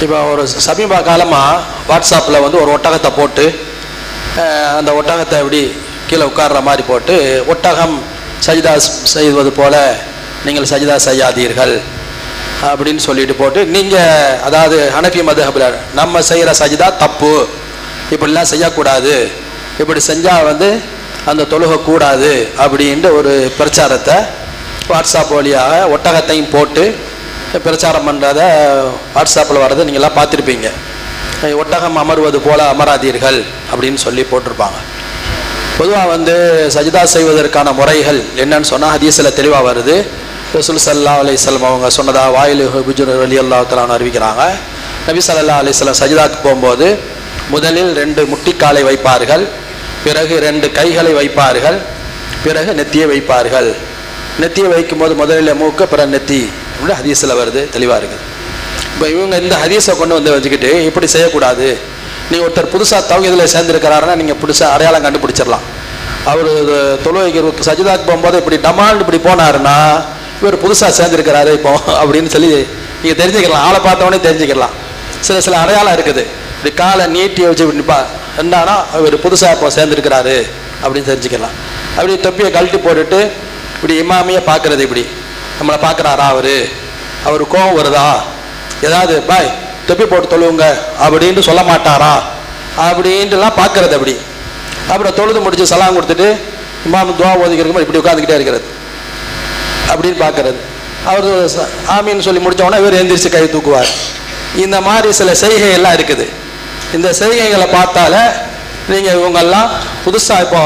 இப்போ ஒரு சமீப காலமாக வாட்ஸ்அப்பில் வந்து ஒரு ஒட்டகத்தை போட்டு அந்த ஒட்டகத்தை எப்படி கீழே உட்கார்ற மாதிரி போட்டு ஒட்டகம் சஜிதா செய்வது போல் நீங்கள் சஜிதா செய்யாதீர்கள் அப்படின்னு சொல்லிட்டு போட்டு நீங்கள் அதாவது ஹனஃபி மதுஹபில் நம்ம செய்கிற சஜிதா தப்பு இப்படிலாம் செய்யக்கூடாது இப்படி செஞ்சால் வந்து அந்த தொழுகை கூடாது அப்படின்ட்டு ஒரு பிரச்சாரத்தை வாட்ஸ்அப் வழியாக ஒட்டகத்தையும் போட்டு பிரச்சாரம் பண்ணுறத வாட்ஸ்அப்பில் வர்றதை நீங்களாம் பார்த்துருப்பீங்க. ஒட்டகம் அமர்வது போல அமராதீர்கள் அப்படின்னு சொல்லி போட்டிருப்பாங்க. பொதுவாக வந்து சஜிதா செய்வதற்கான முறைகள் என்னன்னு சொன்னால் ஹதீஸில் தெளிவாக வருது. ரசூல் சல்லா அலிஸ்லாம் அவங்க சொன்னதா வாயில் புஜுர் அலி அல்லாத்தலான்னு அறிவிக்கிறாங்க. நபி சல்லா அலிஸ்லாம் சஜிதாக்கு போகும்போது முதலில் ரெண்டு முட்டிக்காலை வைப்பார்கள் பிறகு ரெண்டு கைகளை வைப்பார்கள் பிறகு நெத்தியை வைப்பார்கள். நெத்தியை வைக்கும்போது முதலில் மூக்க பிற நெத்தி. அப்படின்னு ஹதீஸில் வருது தெளிவாக இருக்குது. இப்போ இவங்க இந்த ஹதீஸை கொண்டு வந்து வச்சுக்கிட்டு இப்படி செய்யக்கூடாது. நீங்கள் ஒருத்தர் புதுசாக தவகதில் சேர்ந்துருக்கிறாருன்னா நீங்கள் புதுசாக அடையாளம் கண்டுபிடிச்சிடலாம். அவர் தொழுவைக்கு சஜிதாக்கு போகும்போது இப்படி டமால் இப்படி போனாருன்னா இவர் புதுசாக சேர்ந்துருக்கிறாரு இப்போ அப்படின்னு சொல்லி நீங்கள் தெரிஞ்சுக்கலாம். ஆளை பார்த்தவொடனே தெரிஞ்சுக்கலாம். சில சில அடையாளம் இருக்குது. இப்படி காலை நீட்டி வச்சு இப்படிப்பா என்னன்னா இவர் புதுசாக இப்போ சேர்ந்துருக்கிறாரு அப்படின்னு தெரிஞ்சுக்கலாம். அப்படி தொப்பியை கழட்டி போட்டுட்டு இப்படி இமாமியை பார்க்கறது இப்படி. நம்மளை பார்க்குறாரா அவர்? அவர் கோவம் வருதா? ஏதாவது பாய் தொப்பி போட்டு தொழுவுங்க. அப்படின்ட்டு சொல்ல மாட்டாரா? அப்படின்ட்டுலாம் பார்க்கறது அப்படி. அப்புறம் தொழுது முடிச்சு சலாம் கொடுத்துட்டு இமாம் துவா ஓதிக்கிறதுக்கு இப்படி உட்காந்துக்கிட்டே இருக்கிறது. அப்படின்னு பார்க்கறது. அவர் ஆமின்னு சொல்லி முடித்தோடனே இவர் எந்திரிச்சு கை தூக்குவார். இந்த மாதிரி சில செய்கைகள்லாம் இருக்குது. இந்த செய்கைகளை பார்த்தால நீங்கள் இவங்கெல்லாம் புதுசாக இப்போ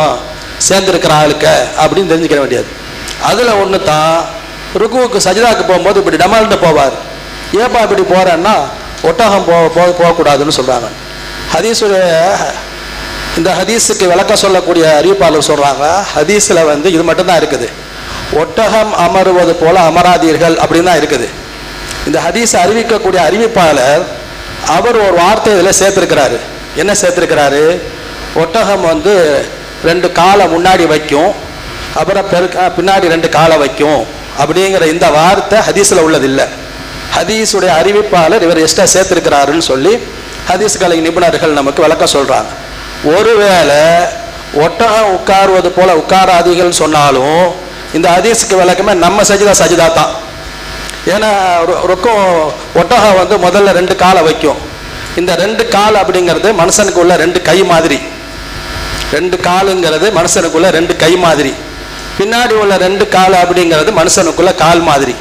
சேர்ந்துருக்கிற ஆளுக்க அப்படின்னு தெரிஞ்சுக்க வேண்டியது. அதில் ஒன்று தான் ருக்குவுக்கு சஜிதாக்கு போகும்போது இப்படி டமால்ட்டு போவார். ஏப்பா இப்படி போகிறேன்னா ஒட்டகம் போ போக போகக்கூடாதுன்னு சொல்கிறாங்க ஹதீஸுடைய இந்த ஹதீஸுக்கு விளக்கம் சொல்லக்கூடிய அறிவிப்பாளர் சொல்கிறாங்க ஹதீஸில் வந்து இது மட்டும்தான் இருக்குது. ஒட்டகம் அமருவது போல அமராதீர்கள் அப்படின்னு தான் இருக்குது. இந்த ஹதீஸை அறிவிக்கக்கூடிய அறிவிப்பாளர் அவர் ஒரு வார்த்தை இதில் சேர்த்துருக்கிறாரு. என்ன சேர்த்துருக்கிறாரு? ஒட்டகம் வந்து ரெண்டு காலை முன்னாடி வைக்கும் அப்புறம் பெருக்க பின்னாடி ரெண்டு காலை வைக்கும். அப்படிங்கிற இந்த வார்த்தை ஹதீஸில் உள்ளதில்லை. ஹதீஸுடைய அறிவிப்பாளர் இவர் எக்ஸ்ட்ரா சேர்த்துருக்கிறாருன்னு சொல்லி ஹதீஸ் கலை நிபுணர்கள் நமக்கு விளக்கம் சொல்கிறாங்க ஒருவேளை ஒட்டகம் உட்காருவது போல உட்காராதீர்கள் சொன்னாலும் இந்த ஹதீஸுக்கு விளக்கமே நம்ம சஜிதா சஜிதா தான். ஏன்னா ரொ- ரொக்கம் ஒட்டகம் வந்து முதல்ல ரெண்டு காலை வைக்கும். இந்த ரெண்டு கால் அப்படிங்கிறது மனுஷனுக்கு உள்ள ரெண்டு கை மாதிரி. ரெண்டு காலுங்கிறது மனுஷனுக்குள்ள ரெண்டு கை மாதிரி. பின்னாடி உள்ள ரெண்டு கால் அப்படிங்கிறது மனுஷனுக்குள்ள கால் மாதிரி.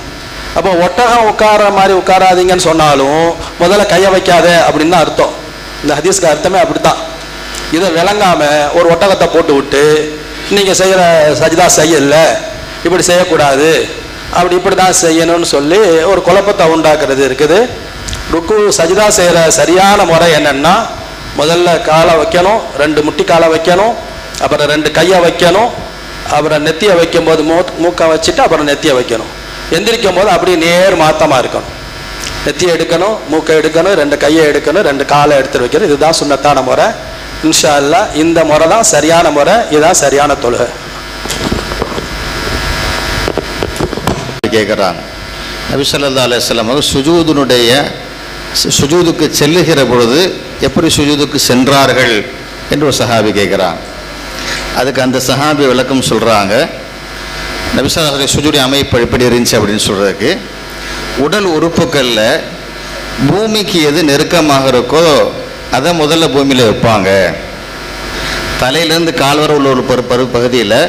அப்போ ஒட்டகம் உட்கார மாதிரி உட்காராதீங்கன்னு சொன்னாலும் முதல்ல கையை வைக்காத அப்படின்னு தான் அர்த்தம். இந்த ஹதீஸ்க்கு அர்த்தமே அப்படித்தான். இதை விளங்காமல் ஒரு ஒட்டகத்தை போட்டு விட்டு நீங்கள் செய்கிற சஜிதா செய்யல இப்படி செய்யக்கூடாது அப்படி இப்படி தான் செய்யணும்னு சொல்லி ஒரு குழப்பத்தை உண்டாக்குறது இருக்குது. ருக்கு சஜிதா செய்கிற சரியான முறை என்னென்னா முதல்ல காலை வைக்கணும் ரெண்டு முட்டி காலை வைக்கணும் அப்புறம் ரெண்டு கையை வைக்கணும் அப்புறம் நெத்தியை வைக்கும்போது மூ மூக்கை வச்சுட்டு அப்புறம் நெத்தியை வைக்கணும். எந்திரிக்கும் போது அப்படியே நேர் மாத்தமாக இருக்கணும். நெத்தியை எடுக்கணும் மூக்கை எடுக்கணும் ரெண்டு கையை எடுக்கணும் ரெண்டு காலை எடுத்து வைக்கணும். இதுதான் சுண்ணத்தான முறை. இன்ஷா அல்லாஹ் இந்த முறை தான் சரியான முறை இதுதான் சரியான தொழுகை. கேட்குறாங்க நபிசல்லா அலுவலம் அவர் சுஜூதனுடைய சுஜூதுக்கு செல்லுகிற பொழுது எப்படி சுஜூதுக்கு சென்றார்கள் என்று ஒரு சஹாபி கேட்குறாங்க அதுக்கு அந்த சஹாபி விளக்கம் சொல்கிறாங்க நபிசல்லாவுடைய சுஜுடி அமைப்பு எப்படி இருந்துச்சு அப்படின்னு சொல்கிறதுக்கு உடல் உறுப்புகளில் பூமிக்கு எது நெருக்கமாக இருக்கோ அதை முதல்ல பூமியில் வைப்பாங்க. தலையிலேருந்து கால் வர உள்ள ஒரு பரு பரு பகுதியில்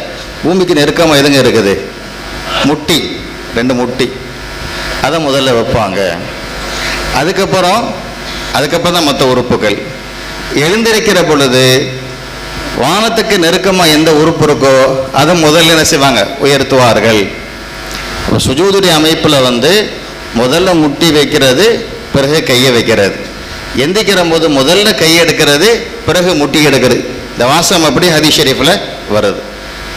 பூமிக்கு நெருக்கமாக எதுங்க இருக்குது? முட்டி ரெண்டு முட்டி. அதை முதல்ல வைப்பாங்க. அதுக்கப்புறம் அதுக்கப்புறம் தான் மற்ற உறுப்புகள். எழுந்திருக்கிற பொழுது வானத்துக்கு நெருக்கமாக எந்த உறுப்பு இருக்கோ அதை முதல்ல என்ன செய்வாங்க? உயர்த்துவார்கள். அப்போ சுஜூதுடைய அமைப்பில் வந்து முதல்ல முட்டி வைக்கிறது பிறகு கையை வைக்கிறது. எந்திக்கிற போது முதல்ல கையை எடுக்கிறது பிறகு முட்டி எடுக்கிறது. இந்த வாசம் அப்படி ஹதீஸ் ஷெரீஃபில் வருது.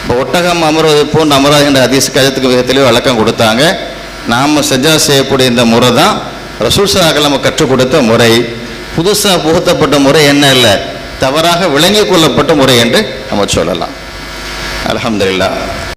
இப்போ ஒட்டகம் அமர்வது போன்று அமராது என்ற ஹதீஸ் கஜத்துக்கு விதத்திலேயே வழக்கம் கொடுத்தாங்க. நாம் சஜா செய்யக்கூடிய இந்த முறை தான் ரசூல் நம்ம கற்றுக் கொடுத்த முறை. புதுசாக புகுத்தப்பட்ட முறை என்ன இல்லை? தவறாக விளங்கிக் கொள்ளப்பட்ட முறை என்று நம்ம சொல்லலாம். அலமதுல்லா